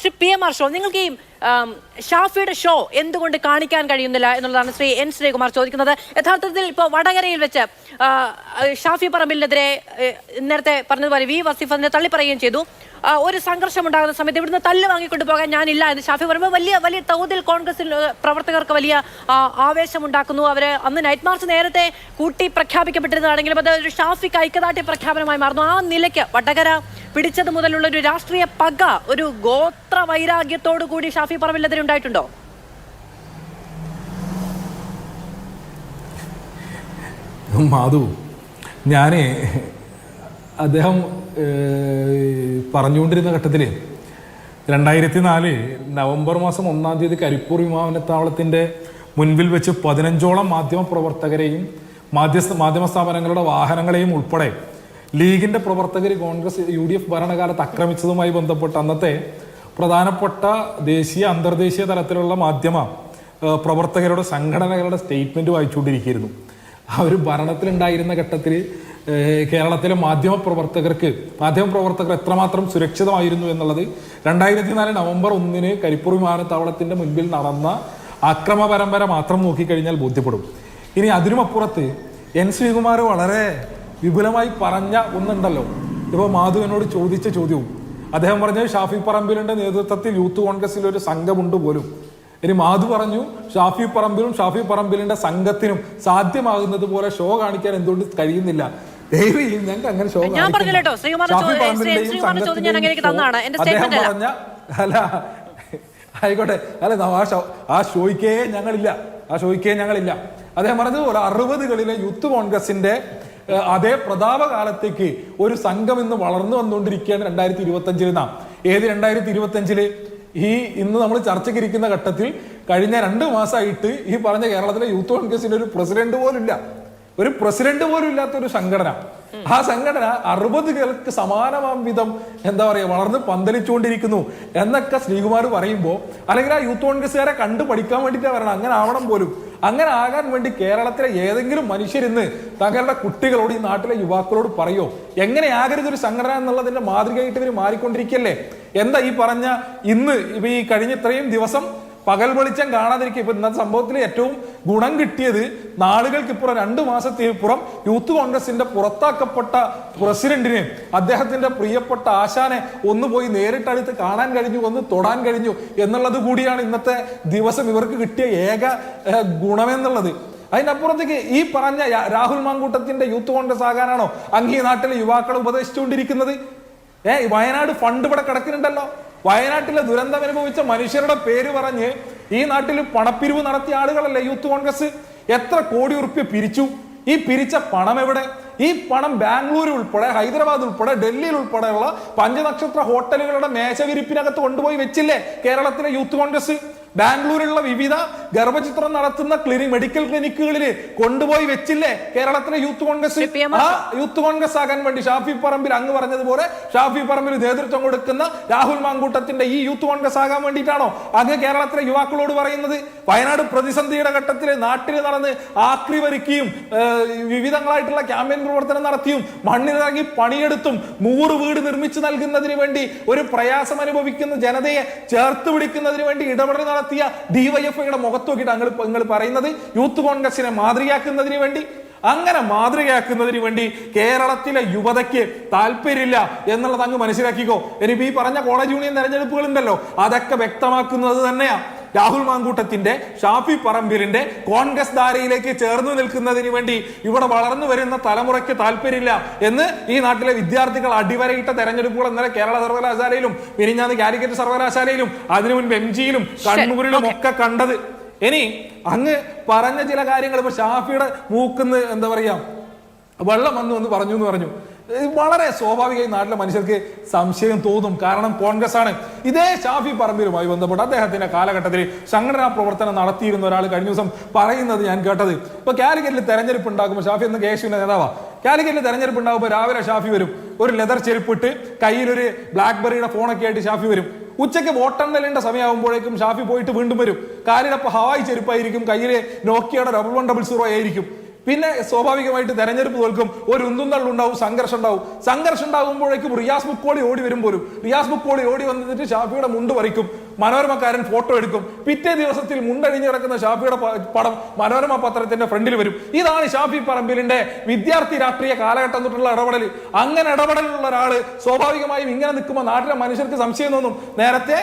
Shri P M R show നിങ്ങൾക്ക് ഈ ഷാഫിയുടെ ഷോ എന്തുകൊണ്ട് കാണിക്കാൻ കഴിയുന്നില്ല എന്നുള്ളതാണ് ശ്രീ എൻ ശ്രീകുമാർ ചോദിക്കുന്നത്. യഥാർത്ഥത്തിൽ ഇപ്പോൾ വടകരയിൽ വെച്ച് ഷാഫി പറമ്പിലിനെതിരെ നേരത്തെ പറഞ്ഞതുപോലെ വി വസീഫിനെ തള്ളിപ്പറയുകയും ചെയ്തു. ഒരു സംഘർഷം ഉണ്ടാകുന്ന സമയത്ത് ഇവിടുന്ന് തല്ല് വാങ്ങിക്കൊണ്ട് പോകാൻ ഞാനില്ല എന്ന് ഷാഫി പറയുമ്പോൾ വലിയ വലിയ തോതിൽ കോൺഗ്രസിൽ പ്രവർത്തകർക്ക് വലിയ ആവേശം ഉണ്ടാക്കുന്നു അവർ അന്ന് നൈറ്റ് മാർച്ച് നേരത്തെ കൂട്ടി പ്രഖ്യാപിക്കപ്പെട്ടിരുന്നതാണെങ്കിലും അത് ഒരു ഷാഫിക്ക് ഐക്യദാർഢ്യ പ്രഖ്യാപനമായി മാറുന്നു. ആ നിലയ്ക്ക് വടകര പിടിച്ചത് മുതലുള്ള ഒരു രാഷ്ട്രീയ പക ഒരു ഗോത്ര വൈരാഗ്യത്തോടു കൂടി ഷാഫി പറമ്പിലെതിരെ ഉണ്ടായിട്ടുണ്ടോ? മാധു ഞാൻ അദ്ദേഹം പറഞ്ഞുകൊണ്ടിരുന്ന ഘട്ടത്തിൽ രണ്ടായിരത്തി നാല് നവംബർ മാസം ഒന്നാം തീയതി കരിപ്പൂർ വിമാനത്താവളത്തിന്റെ മുൻപിൽ വെച്ച് പതിനഞ്ചോളം മാധ്യമ പ്രവർത്തകരെയും മാധ്യ മാധ്യമ സ്ഥാപനങ്ങളുടെ വാഹനങ്ങളെയും ഉൾപ്പെടെ ലീഗിന്റെ പ്രവർത്തകർ കോൺഗ്രസ് യു ഡി എഫ് ഭരണകാലത്ത് ആക്രമിച്ചതുമായി ബന്ധപ്പെട്ട് അന്നത്തെ പ്രധാനപ്പെട്ട ദേശീയ അന്തർദേശീയ തലത്തിലുള്ള മാധ്യമ പ്രവർത്തകരുടെ സംഘടനകളുടെ സ്റ്റേറ്റ്മെന്റ് വായിച്ചുകൊണ്ടിരിക്കുകയായിരുന്നു അവർ ഭരണത്തിലുണ്ടായിരുന്ന ഘട്ടത്തിൽ കേരളത്തിലെ മാധ്യമ പ്രവർത്തകർക്ക് മാധ്യമ പ്രവർത്തകർ എത്രമാത്രം സുരക്ഷിതമായിരുന്നു എന്നുള്ളത് രണ്ടായിരത്തി നാല് നവംബർ ഒന്നിന് കരിപ്പൂർ വിമാനത്താവളത്തിന്റെ മുൻപിൽ നടന്ന അക്രമ പരമ്പര മാത്രം നോക്കിക്കഴിഞ്ഞാൽ ബോധ്യപ്പെടും. ഇനി അതിനുമപ്പുറത്ത് എൻ ശ്രീകുമാർ വളരെ വിപുലമായി പറഞ്ഞ ഒന്നുണ്ടല്ലോ. ഇപ്പോൾ മാധു എന്നോട് ചോദിച്ച ചോദ്യവും അദ്ദേഹം പറഞ്ഞു ഷാഫി പറമ്പിലിന്റെ നേതൃത്വത്തിൽ യൂത്ത് കോൺഗ്രസിൽ ഒരു സംഘമുണ്ട് പോലും. ഇനി മാധു പറഞ്ഞു ഷാഫി പറമ്പിലും ഷാഫി പറമ്പിലിന്റെ സംഘത്തിനും സാധ്യമാകുന്നത് പോലെ ഷോ കാണിക്കാൻ എന്തുകൊണ്ട് കഴിയുന്നില്ല. ഞങ്ങൾക്ക് അങ്ങനെ ഷോ ഷാഫി പറമ്പിലിന്റെയും. പറഞ്ഞ അല്ല ആയിക്കോട്ടെ. അല്ല ആ ഷോ ആ ഷോയ്ക്കേ ഞങ്ങളില്ല. ആ ഷോയ്ക്കേ ഞങ്ങളില്ല. അദ്ദേഹം പറഞ്ഞതുപോലെ അറുപതുകളിലെ യൂത്ത് കോൺഗ്രസിന്റെ അതേ പ്രതാപകാലത്തേക്ക് ഒരു സംഘം ഇന്ന് വളർന്നു വന്നുകൊണ്ടിരിക്കുകയാണ് രണ്ടായിരത്തി ഇരുപത്തി അഞ്ചിൽ നാം. ഏത് രണ്ടായിരത്തി ഇരുപത്തി അഞ്ചിൽ ഈ ഇന്ന് നമ്മൾ ചർച്ചയ്ക്ക് ഇരിക്കുന്ന ഘട്ടത്തിൽ കഴിഞ്ഞ രണ്ട് മാസമായിട്ട് ഈ പറഞ്ഞ കേരളത്തിലെ യൂത്ത് കോൺഗ്രസിന്റെ ഒരു പ്രസിഡന്റ് പോലും ഇല്ല ഒരു പ്രസിഡന്റ് പോലും ഇല്ലാത്ത ഒരു സംഘടന ആ സംഘടന അറുപതുകൾക്ക് സമാനമാം വിധം എന്താ പറയാ വളർന്ന് പന്തലിച്ചുകൊണ്ടിരിക്കുന്നു എന്നൊക്കെ ശ്രീകുമാർ പറയുമ്പോൾ അല്ലെങ്കിൽ ആ യൂത്ത് കോൺഗ്രസ്സുകാരെ കണ്ടു പഠിക്കാൻ വേണ്ടിയിട്ടാണ് പറയണം അങ്ങനെ ആവണം പോലും. അങ്ങനെ ആകാൻ വേണ്ടി കേരളത്തിലെ ഏതെങ്കിലും മനുഷ്യരിന്ന് തങ്ങളുടെ കുട്ടികളോട് ഈ നാട്ടിലെ യുവാക്കളോട് പറയോ? എങ്ങനെ എങ്ങനെയാകരുത് ഒരു സംഘടന എന്നുള്ളതിന്റെ മാതൃകയായിട്ട് ഇവർ മാറിക്കൊണ്ടിരിക്കല്ലേ? എന്താ ഈ പറഞ്ഞ ഇന്ന് ഈ കഴിഞ്ഞ ഇത്രയും ദിവസം പകൽ വെളിച്ചം കാണാതിരിക്കുക. ഇപ്പൊ ഇന്നത്തെ സംഭവത്തിൽ ഏറ്റവും ഗുണം കിട്ടിയത് നാളുകൾക്കിപ്പുറം രണ്ടു മാസത്തിപ്പുറം യൂത്ത് കോൺഗ്രസിന്റെ പുറത്താക്കപ്പെട്ട പ്രസിഡന്റിന് അദ്ദേഹത്തിന്റെ പ്രിയപ്പെട്ട ആശാനെ ഒന്ന് പോയി നേരിട്ടടുത്ത് കാണാൻ കഴിഞ്ഞു ഒന്ന് തൊടാൻ കഴിഞ്ഞു എന്നുള്ളത് കൂടിയാണ് ഇന്നത്തെ ദിവസം ഇവർക്ക് കിട്ടിയ ഏക ഗുണമെന്നുള്ളത്. അതിനപ്പുറത്തേക്ക് ഈ പറഞ്ഞ രാഹുൽ മാങ്കൂട്ടത്തിന്റെ യൂത്ത് കോൺഗ്രസ് ആകാനാണോ അങ്ങ് ഈ നാട്ടിലെ യുവാക്കളെ ഉപദേശിച്ചുകൊണ്ടിരിക്കുന്നത്? ഏഹ് വയനാട് ഫണ്ട് ഇവിടെ കിടക്കുന്നുണ്ടല്ലോ. വയനാട്ടിലെ ദുരന്തം അനുഭവിച്ച മനുഷ്യരുടെ പേര് പറഞ്ഞ് ഈ നാട്ടിൽ പണപ്പിരിവ് നടത്തിയ ആളുകളല്ലേ യൂത്ത് കോൺഗ്രസ്? എത്ര കോടി ഉറുപ്പ്യ പിരിച്ചു? ഈ പിരിച്ച പണം എവിടെ? ഈ പണം ബാംഗ്ലൂർ ഉൾപ്പെടെ ഹൈദരാബാദ് ഉൾപ്പെടെ ഡൽഹിയിൽ ഉൾപ്പെടെയുള്ള പഞ്ചനക്ഷത്ര ഹോട്ടലുകളുടെ മേശവിരിപ്പിനകത്ത് കൊണ്ടുപോയി വെച്ചില്ലേ കേരളത്തിലെ യൂത്ത് കോൺഗ്രസ്? ബാംഗ്ലൂരിലുള്ള വിവിധ ഗർഭചിത്രം നടത്തുന്ന ക്ലിനിക് മെഡിക്കൽ ക്ലിനിക്കുകളിൽ കൊണ്ടുപോയി വെച്ചില്ലേ കേരളത്തിലെ യൂത്ത് കോൺഗ്രസ്. ആ യൂത്ത് കോൺഗ്രസ് ആകാൻ വേണ്ടി ഷാഫി പറമ്പിൽ അങ്ങ് പറഞ്ഞതുപോലെ ഷാഫി പറമ്പിൽ നേതൃത്വം കൊടുക്കുന്ന രാഹുൽ മാങ്കൂട്ടത്തിന്റെ ഈ യൂത്ത് കോൺഗ്രസ് ആകാൻ വേണ്ടിയിട്ടാണോ അങ്ങ് കേരളത്തിലെ യുവാക്കളോട് പറയുന്നത് വയനാട് പ്രതിസന്ധിയുടെ ഘട്ടത്തിൽ നാട്ടിൽ നടന്ന് ആക്രി വരിക്കുകയും വിവിധങ്ങളായിട്ടുള്ള ക്യാമ്പയിൻ പ്രവർത്തനം നടത്തിയും മണ്ണിലിറങ്ങി പണിയെടുത്തും നൂറ് വീട് നിർമ്മിച്ചു നൽകുന്നതിന് വേണ്ടി ഒരു പ്രയാസം അനുഭവിക്കുന്ന ജനതയെ ചേർത്ത് പിടിക്കുന്നതിന് വേണ്ടി ഇടപെടൽ നടത്തിയ ഡിവൈഎഫ്ഐയുടെ മുഖത്ത് നോക്കിയിട്ട് നിങ്ങൾ നിങ്ങൾ പറയുന്നത് യൂത്ത് കോൺഗ്രസിനെ മാതൃകയാക്കുന്നതിന് വേണ്ടി അങ്ങനെ മാതൃകയാക്കുന്നതിന് വേണ്ടി കേരളത്തിലെ യുവതയ്ക്ക് താല്പര്യമില്ല എന്നുള്ളത് അങ്ങ് മനസ്സിലാക്കിക്കോ. ഇനിയിപ്പോ ഈ പറഞ്ഞ കോളേജ് യൂണിയൻ തെരഞ്ഞെടുപ്പുകൾ ഉണ്ടല്ലോ അതൊക്കെ വ്യക്തമാക്കുന്നത് തന്നെയാ. രാഹുൽ മാങ്കൂട്ടത്തിന്റെ ഷാഫി പറമ്പിലിന്റെ കോൺഗ്രസ് ധാരയിലേക്ക് ചേർന്ന് നിൽക്കുന്നതിന് വേണ്ടി ഇവിടെ വളർന്നു വരുന്ന തലമുറയ്ക്ക് താല്പര്യമില്ല എന്ന് ഈ നാട്ടിലെ വിദ്യാർത്ഥികൾ അടിവരയിട്ട തെരഞ്ഞെടുപ്പുകൾ ഇന്നലെ കേരള സർവകലാശാലയിലും മിനിഞ്ഞാന്ന് കാലിക്കറ്റ് സർവകലാശാലയിലും അതിനു മുൻപ് എം ജിയിലും കണ്ണൂരിലും ഒക്കെ കണ്ടത്. ഇനി അങ്ങ് പറഞ്ഞ ചില കാര്യങ്ങൾ ഇപ്പൊ ഷാഫിയുടെ മൂക്കുന്ന് എന്താ പറയാ വെള്ളം വന്നു എന്ന് പറഞ്ഞു എന്ന് പറഞ്ഞു. വളരെ സ്വാഭാവികമായി നാട്ടിലെ മനുഷ്യർക്ക് സംശയം തോന്നും. കാരണം കോൺഗ്രസ് ആണ് ഇതേ ഷാഫി പറമ്പിലുമായി ബന്ധപ്പെട്ട് അദ്ദേഹത്തിന്റെ കാലഘട്ടത്തിൽ സംഘടനാ പ്രവർത്തനം നടത്തിയിരുന്ന ഒരാൾ കഴിഞ്ഞ ദിവസം പറയുന്നത് ഞാൻ കേട്ടത്. ഇപ്പൊ കാലിക്കറ്റിൽ തെരഞ്ഞെടുപ്പ് ഉണ്ടാകുമ്പോൾ ഷാഫി എന്ന കേശുവിന്റെ നേതാവാ. കാലിക്കറ്റിൽ തെരഞ്ഞെടുപ്പ് ഉണ്ടാകുമ്പോൾ രാവിലെ ഷാഫി വരും. ഒരു ലെതർ ചെരുപ്പിട്ട് കയ്യിലൊരു ബ്ലാക്ക്ബെറിയുടെ ഫോണൊക്കെ ആയിട്ട് ഷാഫി വരും. ഉച്ചയ്ക്ക് വോട്ടെണ്ണലിന്റെ സമയമാകുമ്പോഴേക്കും ഷാഫി പോയിട്ട് വീണ്ടും വരും. കാലിലപ്പോൾ ഹവായി ചെരുപ്പായിരിക്കും കയ്യിൽ നോക്കിയുടെ ഡബിൾ വൺ ഡബിൾ സീറോ ആയിരിക്കും. പിന്നെ സ്വാഭാവികമായിട്ട് തെരഞ്ഞെടുപ്പ് തോൽക്കും ഒരു ഉന്തുന്നള്ളുണ്ടാവും സംഘർഷം ഉണ്ടാവും സംഘർഷം ഉണ്ടാകുമ്പോഴേക്കും റിയാസ് മുക്കോളി ഓടി വരും പോലും റിയാസ് മുക്കോളി ഓടി വന്നിട്ട് ഷാഫിയുടെ മുണ്ട് പറിക്കും. മനോരമക്കാരൻ ഫോട്ടോ എടുക്കും. പിറ്റേ ദിവസത്തിൽ മുണ്ടഴിഞ്ഞ് കിടക്കുന്ന ഷാഫിയുടെ പടം മനോരമ പത്രത്തിന്റെ ഫ്രണ്ടിൽ വരും. ഇതാണ് ഷാഫി പറമ്പിലിന്റെ വിദ്യാർത്ഥി രാഷ്ട്രീയ കാലഘട്ടം തൊട്ടുള്ള ഇടപെടൽ. അങ്ങനെ ഇടപെടലുള്ള ഒരാൾ സ്വാഭാവികമായും ഇങ്ങനെ നിൽക്കുമ്പോൾ നാട്ടിലെ മനുഷ്യർക്ക് സംശയം തോന്നും. നേരത്തെ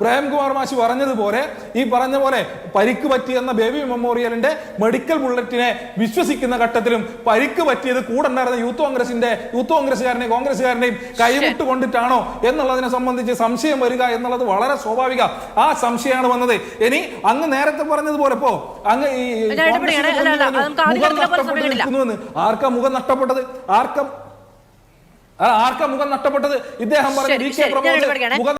പ്രേംകുമാർ മാഷി പറഞ്ഞതുപോലെ ഈ പറഞ്ഞ പോലെ പരിക്ക് പറ്റിയെന്ന ബേബി മെമ്മോറിയലിന്റെ മെഡിക്കൽ ബുള്ളറ്റിനെ വിശ്വസിക്കുന്ന ഘട്ടത്തിലും പരിക്ക് പറ്റിയത് കൂടെ ഉണ്ടായിരുന്ന യൂത്ത് കോൺഗ്രസിന്റെ യൂത്ത് കോൺഗ്രസ്സുകാരനെയും കോൺഗ്രസ്സുകാരനെയും കൈവിട്ട് കൊണ്ടിട്ടാണോ എന്നുള്ളതിനെ സംബന്ധിച്ച് സംശയം വരിക എന്നുള്ളത് വളരെ സ്വാഭാവിക ആ സംശയമാണ് വന്നത്. ഇനി അങ്ങ് നേരത്തെ പറഞ്ഞതുപോലെ ഇപ്പോ അങ്ങ് ഈ മുഖം നഷ്ടപ്പെട്ട്. നിൽക്കുന്നുവെന്ന് ആർക്കാ മുഖം നഷ്ടപ്പെട്ടത്? ആർക്ക ആർക്കാ മുഖം നഷ്ടപ്പെട്ടത്? ഇദ്ദേഹം പറഞ്ഞു കെ പ്രമോദ് മുഖം